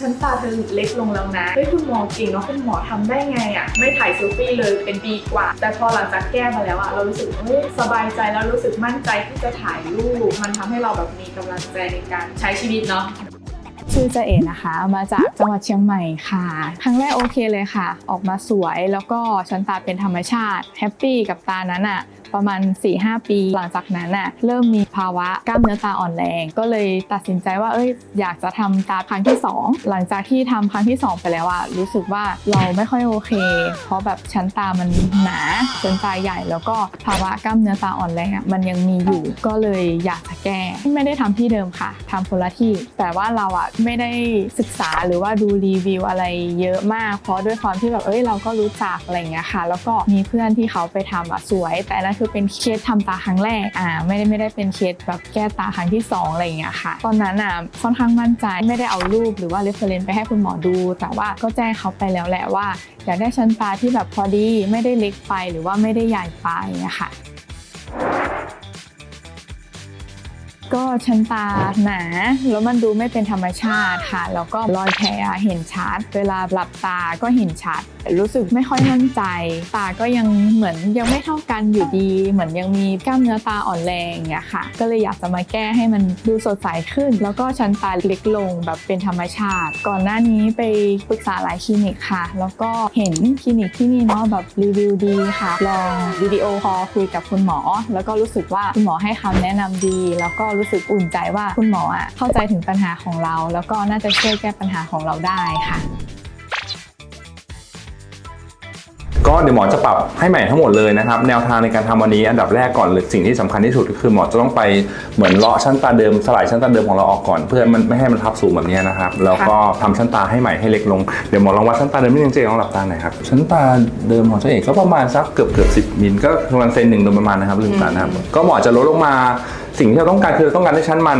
ฉันตาเธอเล็กลงแล้วนะ เฮ้ยคุณหมอเก่งเนาะคุณหมอทำได้ไงอะ่ะ ไม่ถ่ายเซลฟี่เลยเป็นปีกว่า แต่พอหลังจากแก้มาแล้วอะ่ะ เรารู้สึกเฮ้ยสบายใจแล้วรู้สึกมั่นใจที่จะถ่ายรูป มันทำให้เราแบบมีกำลังใจในการใช้ชีวิตเนาะชื่อเจเอ๋นะคะ มาจากจังหวัดเชียงใหม่ค่ะ ครั้งแรกโอเคเลยค่ะ ออกมาสวยแล้วก็ชั้นตาเป็นธรรมชาติ แฮปปี้กับตานั้นอะ ประมาณ 4-5 ปี หลังจากนั้นน่ะเริ่มมีภาวะกล้ามเนื้อตาอ่อนแรง ก็เลยตัดสินใจว่าเอ้ยอยากจะทำตาครั้งที่ 2 หลังจากที่ทำครั้งที่ 2 ไปแล้วอะรู้สึกว่าเราไม่ค่อยโอเค เพราะแบบชั้นตามันหนาชั้นตาใหญ่แล้วก็ภาวะกล้ามเนื้อตาอ่อนแรงอะมันยังมีอยู่ก็เลยอยากจะแก้ ไม่ได้ทำที่เดิมค่ะทำคนละที่ แต่ว่าเราอะไม่ได้ศึกษาหรือว่าดูรีวิวอะไรเยอะมาก เพราะด้วยความที่แบบเอ้ยเราก็รู้จักอะไรเงี้ยค่ะ แล้วก็มีเพื่อนที่เขาไปทำอะสวย แต่อันนั่นคือเป็นเคสทำตาครั้งแรกอ่าไม่ได้ไม่ได้เป็นเคสแบบแก้ตาครั้งที่สองอะไรอย่างเงี้ยค่ะ ตอนนั้นอะค่อนข้างมั่นใจไม่ได้เอารูปหรือว่าเรฟเฟรนซ์ไปให้คุณหมอดู แต่ว่าก็แจ้งเขาไปแล้วแหละว่าอยากได้ชั้นตาที่แบบพอดีไม่ได้เล็กไปหรือว่าไม่ได้ใหญ่ไปนะคะ ก็ชั้นตาหนาแล้วมันดูไม่เป็นธรรมชาติค่ะ แล้วก็รอยแผลเห็นชัด เวลาหลับตาก็เห็นชัด รู้สึกไม่ค่อยมั่นใจ ตาก็ยังเหมือนยังไม่เท่ากันอยู่ดี เหมือนยังมีกล้ามเนื้อตาอ่อนแรงอย่างเงี้ยค่ะ ก็เลยอยากจะมาแก้ให้มันดูสดใสขึ้น แล้วก็ชั้นตาเล็กลงแบบเป็นธรรมชาติ ก่อนหน้านี้ไปปรึกษาหลายคลินิกค่ะ แล้วก็เห็นคลินิกที่นี่เนาะแบบรีวิวดีค่ะ ลองวิดีโอคอลคุยกับคุณหมอ แล้วก็รู้สึกว่าคุณหมอให้คำแนะนำดี แล้วก็รูู้้สึกอุ่นใจว่าคุณหมออะเข้าใจถึงปัญหาของเรา แล้วก็น่าจะช่วยแก้ปัญหาของเราได้ค่ะ ก็เดี๋ยวหมอจะปรับให้ใหม่ทั้งหมดเลยนะครับ แนวทางในการทำวันนี้อันดับแรกก่อนเลยสิ่งที่สำคัญที่สุดก็คือหมอจะต้องไปเหมือนเลาะชั้นตาเดิมสลายชั้นตาเดิมของเราออกก่อน เพื่อมันไม่ให้มันทับสูงแบบนี้นะครับแล้วก็ทำชั้นตาให้ใหม่ให้เล็กลงเดี๋ยวหมอลองวัดชั้นตาเดิมนิดนึงเจ๊ลองหลับตาหน่อยครับชั้นตาเดิมของเจ๊เอกก็ประมาณสักเกือบเกือบสิบมิลก็ประมาณเซนหนึ่งโดยประมาณนะครับลืมตานะครับก็หมอจะลดลงมา สิ่งที่เราต้องการคือเราต้องการให้ชั้นมัน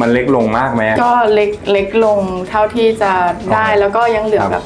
มันเล็กลงมากไหม ก็เล็กเล็กลงเท่าที่จะได้โอเคแล้วก็ยังเหลือแบบ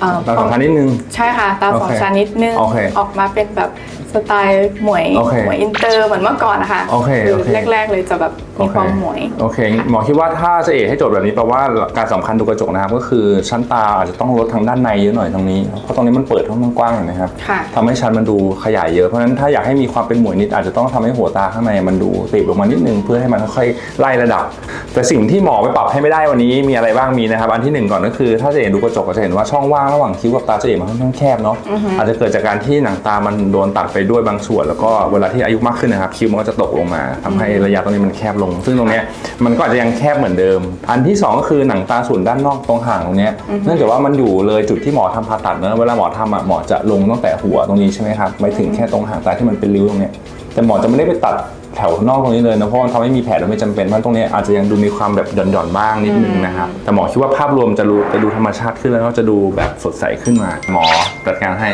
เอ่อเราสำคัญนิดนึง ใช่ค่ะ ตาสองโอเคชั้นนิดนึง โอเคออกมาเป็นแบบสไตล์หมวยโอเคหมวยอินเตอร์เหมือนเมื่อก่อนนะคะโอเคคือโอเค แรก ๆ เลยจะแบบมีความหมวย โอเคหมอคิดว่าถ้าจะเอให้โจทย์แบบนี้แปลว่าการสำคัญดูกระจกนะครับ ก็คือชั้นตาอาจจะต้องลดทางด้านในเยอะหน่อยตรงนี้ เพราะตรงนี้มันเปิดค่อนข้างกว้างเห็นะครับค่ะ ทำให้ชั้นมันดูขยายเยอะเพราะฉะนั้นถ้าอยากให้มีความเป็นหมวยนิดอาจจะต้องทำให้หัวตาข้างในมันดูตีบลงมานิดนึงเพื่อให้มันค่อยๆไล่ระดับ แต่สิ่งที่หมอไปปรับให้ไม่ได้วันนี้มีอะไรบ้างมีนะครับ อันที่หนึ่งก่อนก็คือถ้าจะเห็นดูกระจกก็จะเห็นว่าช่องว่างระหว่างคิ้วกับตาจะเห็นมันค่อนข้างแคบเนาะอาจจะเกิดจากการที่หนังตามันโดนตัดไปด้วยบางส่วน แล้วก็เวลาที่อายุมากขึ้นนะครับคิ้วมันก็จะตกลงมาทำให้ระยะตรงนี้มันแคบลง ซึ่งตรงเนี้ยมันก็อาจจะยังแคบเหมือนเดิม อันที่สองก็คือหนังตาส่วนด้านนอกตรงห่างตรงเนี้ยเนื่องจากว่ามันอยู่เลยจุดที่หมอทำผ่าตัดเนอะเวลาหมอทำอะหมอจะลงตั้งแต่หัวตรงนี้ใช่ไหมครับไม่ถึงแค่ตรงห่างตาที่มันเป็นริ้วตรงเนี้ยแต่หมอจะไม่ได้ไปตัด แถวนอกตรงนี้เลยนะเพราะมันทำให้มีแผลโดยไม่จำเป็นเพราะตรงนี้อาจจะยังดูมีความแบบหย่อนๆบ้างนิดนึงนะครับแต่หมอคิดว่าภาพรวมจะดูจะดูธรรมชาติขึ้นแล้วก็จะดูแบบสดใสขึ้นมา หมอจัดการให้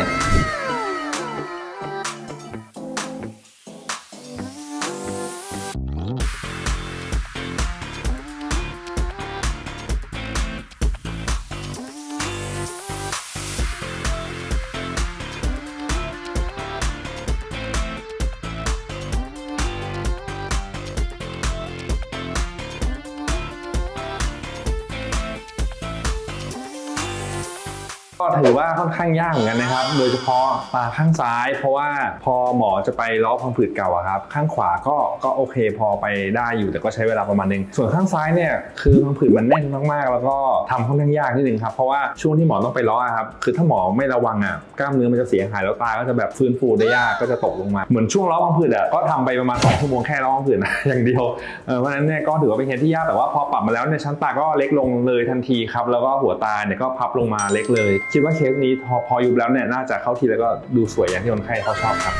ก็ถือว่าค่อนข้างยากเหมือนกันนะครับ โดยเฉพาะตาข้างซ้าย เพราะว่าพอหมอจะไปลาะพังผืดเก่าอะครับ ข้างขวาก็ก็โอเคพอไปได้อยู่แต่ก็ใช้เวลาประมาณนึง ส่วนข้างซ้ายเนี่ยคือพังผืดมันแน่นมากๆ แล้วก็ทำค่อนข้างยากนิดนึงครับ เพราะว่าช่วงที่หมอต้องไปลาะอครับ คือถ้าหมอไม่ระวังอะกล้ามเนื้อมันจะเสียหายแล้วตาก็จะแบบฟื้นฟูได้ยากก็จะตกลงมา เหมือนช่วงลาะพังผืดอะก็ทำไปประมาณ2ชั่วโมงแค่ลาะพังผืดนะอย่างเดียวเออเพราะฉะนั้นเนี่ยก็ถือว่าเป็นเคสที่ยากแต่ว่าพอปรับมาแล้วเนี่ยชั้นตาก็เล็กลงเลยทันทีครับแล้วก็หัวตาเนี่ยก็พับลงมาเล็กเลยคิดว่าเคสนี้พอพอยุบแล้วเนี่ยน่าจะเข้าทีแล้วก็ดูสวยอย่างที่คนไข้เขาชอบครับ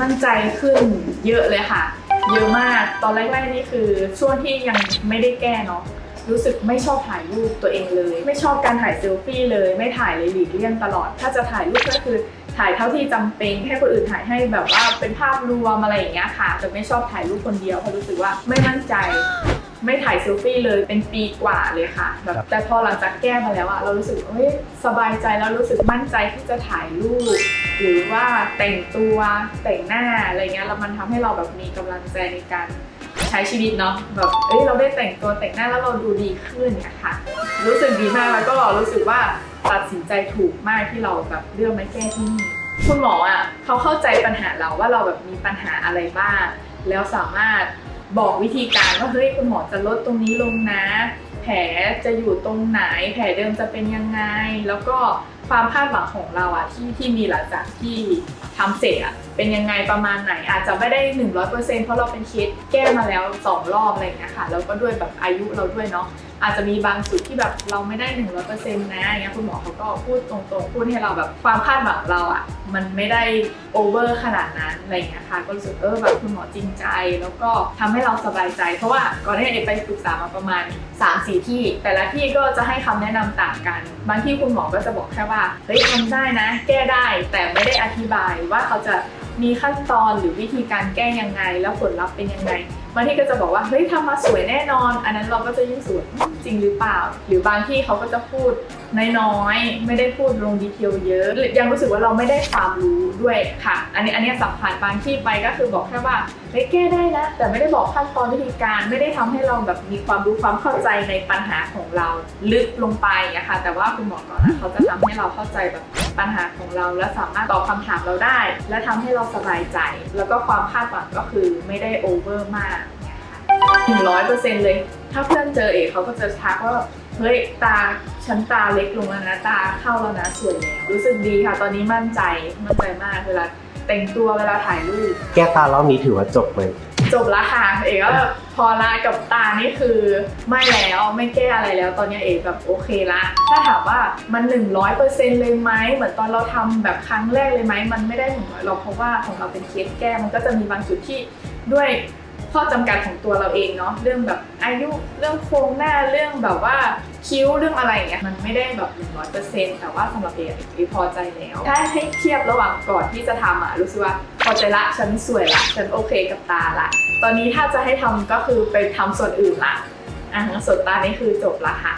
มั่นใจขึ้นเยอะเลยค่ะ เยอะมากตอนแรกๆนี่คือช่วงที่ยังไม่ได้แก้เนาะ รู้สึกไม่ชอบถ่ายรูปตัวเองเลย ไม่ชอบการถ่ายเซลฟี่เลย ไม่ถ่ายเลยหลีกเลี่ยงตลอด ถ้าจะถ่ายรูปก็คือถ่ายเท่าที่จำเป็นให้คนอื่นถ่ายให้แบบว่าเป็นภาพรวมอะไรอย่างเงี้ยค่ะแต่ไม่ชอบถ่ายรูปคนเดียวเพราะรู้สึกว่าไม่มั่นใจ ไม่ถ่ายเซลฟี่เลยเป็นปีกว่าเลยค่ะแบบแต่พอหลังจากแก้มาแล้วอะเรารู้สึกเฮ้ยสบายใจแล้วรู้สึกมั่นใจที่จะถ่ายรูปหรือว่าแต่งตัวแต่งหน้าอะไรเงี้ยแล้วมันทำให้เราแบบมีกำลังใจในการ ใช้ชีวิตเนาะแบบเอ้ยเราได้แต่งตัวแต่งหน้าแล้วเราดูดีขึ้นนะค่ะรู้สึกดีมากแล้วก็รู้สึกว่าตัดสินใจถูกมากที่เราแบบเลือกมาแก้ที่นี่คุณหมออะเขาเข้าใจปัญหาเราว่าเราแบบมีปัญหาอะไรบ้าง แล้วสามารถบอกวิธีการว่าเฮ้ยคุณหมอจะลดตรงนี้ลงนะ แผลจะอยู่ตรงไหน แผลเดิมจะเป็นยังไง แล้วก็ความคาดหวังของเราอะที่ที่มีหลังจากที่ทำเสร็จอะเป็นยังไงประมาณไหน อาจจะไม่ได้ 100%เพราะเราเป็นเคสแก้มาแล้ว 2 รอบอะไรอย่างเงี้ยค่ะแล้วก็ด้วยแบบอายุเราด้วยเนาะ อาจจะมีบางจุดที่แบบเราไม่ได้100%นต์นะอย่างเงี้ยคุณหมอเขาก็พูดตรงๆ พูดให้เราแบบความคาดหวังเราอะมันไม่ได้โอเวอร์ขนาดนั้นอะไรอย่างเงี้ยค่ะก็รู้สึกเออแบบคุณหมอจริงใจ แล้วก็ทำให้เราสบายใจ เพราะว่าก่อนหน้านี้เอไปปรึกษามาประมาณ3 4ที่ แต่ละที่ก็จะให้คำแนะนำต่างกัน บางที่คุณหมอก็จะบอกแค่ว่าเฮ้ยทำได้นะ แก้ได้แต่ไม่ได้อธิบายว่าเขาจะมีขั้นตอนหรือวิธีการแก้ยังไง แล้วผลลัพธ์เป็นยังไง บางที่ก็จะบอกว่าเฮ้ยทำมาสวยแน่นอน อันนั้นเราก็จะยิ่งสวยจริงหรือเปล่า หรือบางที่เขาก็จะพูดน้อยๆไม่ได้พูดลงดีเทลเยอะยังรู้สึกว่าเราไม่ได้ความรู้ด้วยค่ะ อันนี้อันนี้สำคัญบางที่ไปก็คือบอกแค่ว่าเฮ้ยแก้ได้นะแต่ไม่ได้บอกขั้นตอนวิธีการไม่ได้ทำให้เราแบบมีความรู้ความเข้าใจในปัญหาของเราลึกลงไปอะค่ะแต่ว่าคุณหมอก่อนนะเขาจะทำให้เราเข้าใจแบบปัญหาของเรา และสามารถตอบคำถามเราได้ และทำให้เราสบายใจ แล้วก็ความคาดหวังก็คือไม่ได้โอเวอร์มากหนึ่งร้อยเปอร์เซ็นต์เลย ถ้าเพื่อนเจอเอกเขาก็จะทักว่าเฮ้ยตาฉันตาเล็กลงแล้วนะตาเข้าแล้วนะสวยแล้วรู้สึกดีค่ะ ตอนนี้มั่นใจมั่นใจมากเวลาแต่งตัวเวลาถ่ายรูปแก้ตารอบนี้ถือว่าจบเลย จบละค่ะเอกก็แบบพอละกับตานี่คือไม่แล้วไม่แก้อะไรแล้ว ตอนนี้เอกแบบโอเคละ ถ้าถามว่ามัน100%เลยไหมเหมือนตอนเราทำแบบครั้งแรกเลยไหมมันไม่ได้หนึ่งร้อยหรอกเพราะว่าของเราเป็นเคสแก้มันก็จะมีบางจุดที่ด้วย ข้อจำกัดของตัวเราเองเนาะเรื่องแบบอายุเรื่องโครงหน้าเรื่องแบบว่าคิ้วเรื่องอะไรอย่างเงี้ยมันไม่ได้แบบหนึ่งร้อยเปอร์เซ็นต์แต่ว่าสำหรับเอกอกพอใจแล้ว ถ้าให้เทียบระหว่างก่อนที่จะทำอะรู้สึกว่าพอใจละฉันสวยละฉันโอเคกับตาละ ตอนนี้ถ้าจะให้ทำก็คือไปทำส่วนอื่นละอะส่วนตานี่คือจบละค่ะ